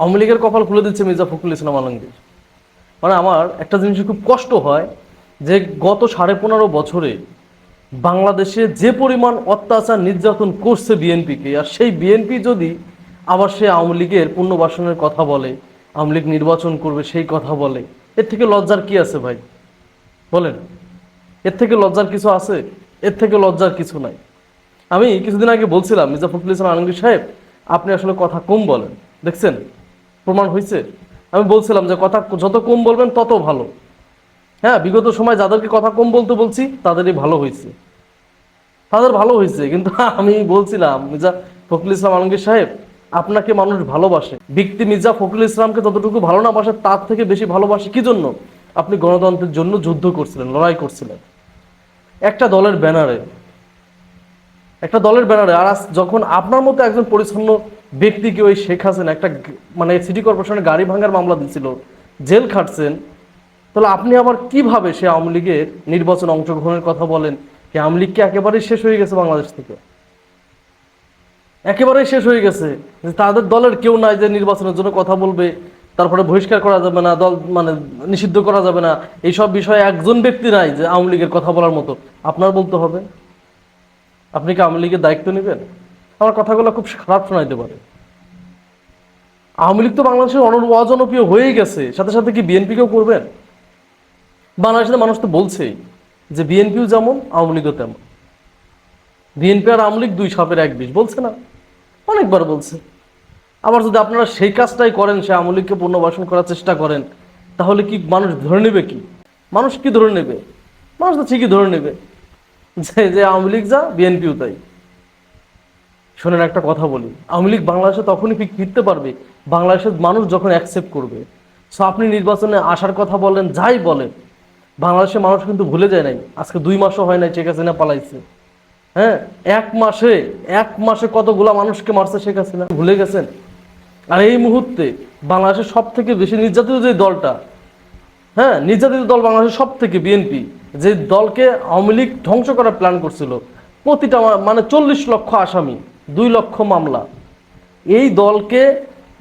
আওয়ামী লীগের কপাল খুলে দিচ্ছে মির্জা ফখরুল ইসলাম আলমগীর। মানে আমার একটা জিনিস খুব কষ্ট হয় যে গত সাড়ে পনেরো বছরে বাংলাদেশে যে পরিমাণ অত্যাচার নির্যাতন করছে বিএনপিকে, আর সেই বিএনপি যদি আবার সে আওয়ামী লীগের পুনর্বাসনের কথা বলে, আওয়ামী লীগ নির্বাচন করবে সেই কথা বলে, এর থেকে লজ্জার কি আছে ভাই? বলেন। এর থেকে লজ্জার কিছু আছে? এর থেকে লজ্জার কিছু নাই। আমি কিছুদিন আগে বলছিলাম, মির্জা ফখরুল ইসলাম আলমগীর সাহেব, আপনি আসলে কথা কম বলেন। দেখছেন? প্রমাণ হয়েছে। আমি বলছিলাম যে কথা যত কম বলবেন তত ভালো। হ্যাঁ বিগত সময় যাদেরকে কথা কম বলতে বলছি, তাদেরই ভালো হয়েছে। তাদের ভালো হয়েছে, কিন্তু আমি বলছিলাম, মির্জা ফখরুল ইসলাম আলমগীর সাহেব, আপনাকে মানুষ ভালোবাসে। ব্যক্তি মির্জা ফখরুল ইসলামকে যতটুকু ভালো না বাসে, তার থেকে বেশি ভালোবাসে কি জন্য? আপনি গণতন্ত্রের জন্য যুদ্ধ করছিলেন, লড়াই করছিলেন। একটা দলের ব্যানারে, একটা দলের ব্যানারে, আর যখন আপনার মতো একজন পরিচ্ছন্ন ব্যক্তিকে ওই শেখ হাসিনা একটা মানে সিটি কর্পোরেশনের গাড়ি ভাঙার মামলা দিছিল জেল খাটছেন, তাহলে আপনি আবার কীভাবে সে আওয়ামী লীগের নির্বাচন অংশগ্রহণের কথা বলেন? যে আওয়ামী লীগ কি একেবারেই শেষ হয়ে গেছে বাংলাদেশ থেকে? একেবারেই শেষ হয়ে গেছে। তাদের দলের কেউ নাই যে নির্বাচনের জন্য কথা বলবে, তারপরে বহিষ্কার করা যাবে না, দল মানে নিষিদ্ধ করা যাবে না, এইসব বিষয়ে একজন ব্যক্তি নাই যে আওয়ামী লীগের কথা বলার মতো। আপনার বলতে হবে। আপনি কি আওয়ামী লীগের দায়িত্ব নেবেন? আমার কথাগুলো খুব খারাপ শোনাইতে পারে। আওয়ামী লীগ তো বাংলাদেশের অন অজনপ্রিয় হয়েই গেছে। সাথে সাথে কি বিএনপিকেও করবেন? বাংলাদেশের মানুষ তো বলছেই যে বিএনপিও যেমন, আওয়ামী লীগও তেমন। বিএনপি আর আওয়ামী লীগ দুই সাপের এক বিষ, বলছে না? অনেকবার বলছে। আবার যদি আপনারা সেই কাজটাই করেন, সে আওয়ামী লীগকে পুনর্বাসন করার চেষ্টা করেন, তাহলে কি মানুষ ধরে নেবে কি? মানুষ কি ধরে নেবে? মানুষ তো ঠিকই ধরে নেবে। যে যে আওয়ামী লীগ যা, বিএনপিও তাই। শোনেন, একটা কথা বলি। আওয়ামী লীগ বাংলাদেশে তখনই ফিরতে পারবে, বাংলাদেশের মানুষ যখন অ্যাকসেপ্ট করবে। সো আপনি নির্বাচনে আসার কথা বলেন, যাই বলেন, বাংলাদেশের মানুষ কিন্তু ভুলে যায় নাই। আজকে দুই মাসও হয় নাই, শেখ হাসিনা পালাইছে। হ্যাঁ এক মাসে এক মাসে কতগুলা মানুষকে মারছে শেখ হাসিনা, ভুলে গেছেন? আর এই মুহূর্তে বাংলাদেশের সব থেকে বেশি নির্যাতিত যে দলটা হ্যাঁ নির্যাতিত দল বাংলাদেশের সব থেকে বিএনপি, যে দলকে আওয়ামী লীগ ধ্বংস করার প্ল্যান করছিল, প্রতিটা মানে চল্লিশ লক্ষ আসামি। দুই লক্ষ মামলা। এই দলকে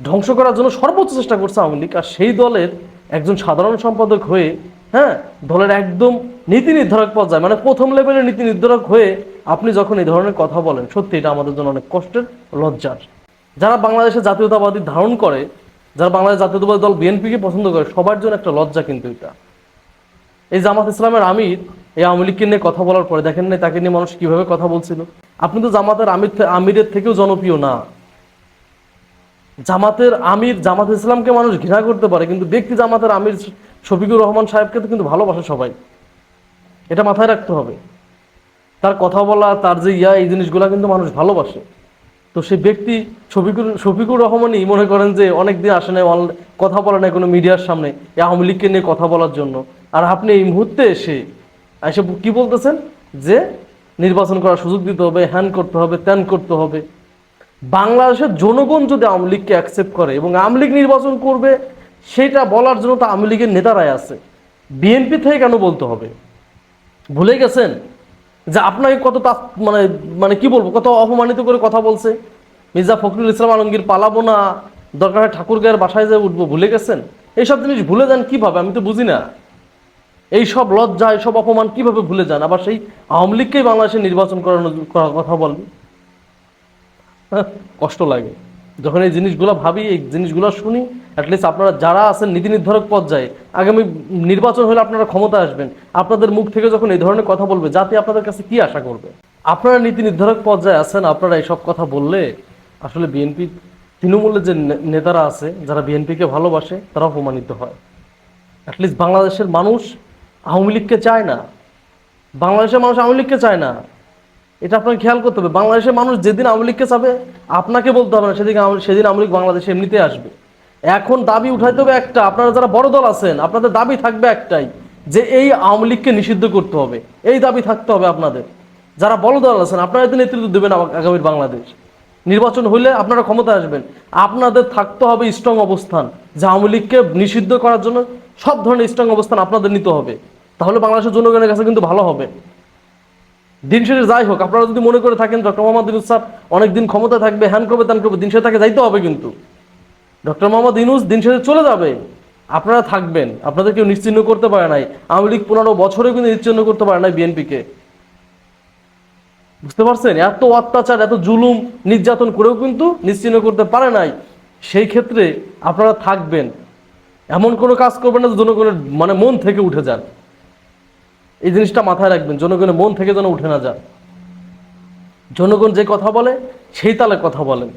ধ্বংস করার জন্য সর্বোচ্চ চেষ্টা করছে আওয়ামী লীগ, আর সেই দলের একজন সাধারণ সম্পাদক হয়ে হ্যাঁ দলের একদম নীতি নির্ধারক পর্যায়ে মানে প্রথম লেভেলের নীতি নির্ধারক হয়ে আপনি যখন এই ধরনের কথা বলেন, সত্যি এটা আমাদের জন্য অনেক কষ্টের, লজ্জার। যারা বাংলাদেশের জাতীয়তাবাদী ধারণ করে, যারা বাংলাদেশ জাতীয়তাবাদী দল বিএনপিকে পছন্দ করে, সবার জন্য একটা লজ্জা কিন্তু এটা। এই জামাত ইসলামের আমির এই আওয়ামী লীগকে নিয়ে কথা বলার পরে দেখেন না তাকে নিয়ে মানুষ কীভাবে কথা বলছিল? আপনি তো জামাতের আমির আমিরের থেকেও জনপ্রিয় না। জামাতের আমির, জামাত ইসলামকে মানুষ ঘৃণা করতে পারে, কিন্তু ব্যক্তি জামাতের আমির শফিকুর রহমান সাহেবকে তো কিন্তু ভালোবাসে সবাই। এটা মাথায় রাখতে হবে। তার কথা বলা, তার যে ইয়া, এই জিনিসগুলো কিন্তু মানুষ ভালোবাসে। তো সেই ব্যক্তি শফিকুর শফিকুর রহমানই মনে করেন যে অনেকদিন আসে নাই কথা বলে নাই কোনো মিডিয়ার সামনে এই আওয়ামী লীগকে নিয়ে কথা বলার জন্য। আর আপনি এই মুহূর্তে এসে এসে কি বলতেছেন? যে নির্বাচন করার সুযোগ দিতে হবে হ্যান করতে হবে, ত্যান করতে হবে। বাংলাদেশের জনগণ যদি আওয়ামী লীগকে অ্যাকসেপ্ট করে এবং আওয়ামী লীগ নির্বাচন করবে, সেটা বলার জন্য তো আওয়ামী লীগের নেতারাই আছে। বিএনপি থেকে কেন বলতে হবে? ভুলে গেছেন? যে আপনাকে কত তা- মানে মানে কি বলব, কত অপমানিত করে কথা বলছে? মির্জা ফখরুল ইসলাম আলমগীর, পালাবো না, দরকার হয় ঠাকুরগায়ের বাসায় যে উঠবো, ভুলে গেছেন? এইসব জিনিস ভুলে যান কীভাবে? আমি তো বুঝি না। এইসব লজ্জা এইসব অপমান কীভাবে ভুলে যান? আবার সেই আওয়ামী লীগকেই বাংলাদেশে নির্বাচন করানোর করার কথা বলেন হ্যাঁ, কষ্ট লাগে। যখন এই জিনিসগুলো ভাবি এই জিনিসগুলো শুনি অ্যাটলিস্ট আপনারা যারা আছেন নীতি নির্ধারক পর্যায়ে আগামী নির্বাচন হলে আপনারা ক্ষমতা আসবেন। আপনাদের মুখ থেকে যখন এই ধরনের কথা বলবে জাতি আপনাদের কাছে কি আশা করবে? আপনারা নীতি নির্ধারক পর্যায়ে আছেন আপনারা এইসব কথা বললে আসলে বিএনপি তৃণমূলের যে নেতারা আছে যারা বিএনপিকে ভালোবাসে তারা অপমানিত হয়। অ্যাটলিস্ট বাংলাদেশের মানুষ আওয়ামী লীগকে চায় না। বাংলাদেশের মানুষ আওয়ামী লীগকে চায় না। এটা আপনাকে খেয়াল করতে হবে। বাংলাদেশের মানুষ যেদিন আওয়ামী লীগকে চাবে, আপনাকে বলতে হবে না, সেদিন সেদিন আওয়ামী লীগ বাংলাদেশে এমনিতে আসবে। এখন দাবি উঠাইতে হবে একটা। আপনারা যারা বড় দল আছেন, আপনাদের দাবি থাকবে একটাই, যে এই আওয়ামী লীগকে নিষিদ্ধ করতে হবে। এই দাবি থাকতে হবে আপনাদের। যারা বড় দল আছেন, আপনারা এতে নেতৃত্ব দেবেন আগামী- আগামীর বাংলাদেশ। নির্বাচন হইলে আপনারা ক্ষমতা আসবেন। আপনাদের থাকতে হবে স্ট্রং অবস্থান, যে আওয়ামী লীগকে নিষিদ্ধ করার জন্য সব ধরনের স্ট্রং অবস্থান আপনাদের নিতে হবে। তাহলে বাংলাদেশের জনগণের কাছে কিন্তু ভালো হবে। দিন শেষে যাই হোক, আপনারা যদি মনে করে থাকেন, ডক্টর মোহাম্মদ ইউনুস সাহেব অনেকদিন ক্ষমতা থাকবে হ্যান করবে ত্যান করবে, দিন শেষে তাকে যাইতে হবে কিন্তু। ডক্টর মোহাম্মদ ইনুস দিন শেষে চলে যাবে। আপনারা থাকবেন। আপনাদের কেউ নিশ্চিহ্ন করতে পারে নাই। আওয়ামী লীগ পনেরো বছরেও কিন্তু নিশ্চিহ্ন করতে পারে নাই বিএনপিকে। বুঝতে পারছেন? এত অত্যাচার, এত জুলুম, নির্যাতন করেও কিন্তু নিশ্চিহ্ন করতে পারে নাই। সেই ক্ষেত্রে আপনারা থাকবেন। এমন কোনো কাজ করবেন না যে জনগণের মানে মন থেকে উঠে যান। এই জিনিসটা মাথায় রাখবেন, জনগণের মন থেকে যেন উঠে না যান। জনগণ যে কথা বলে, সেই তালে কথা বলেন।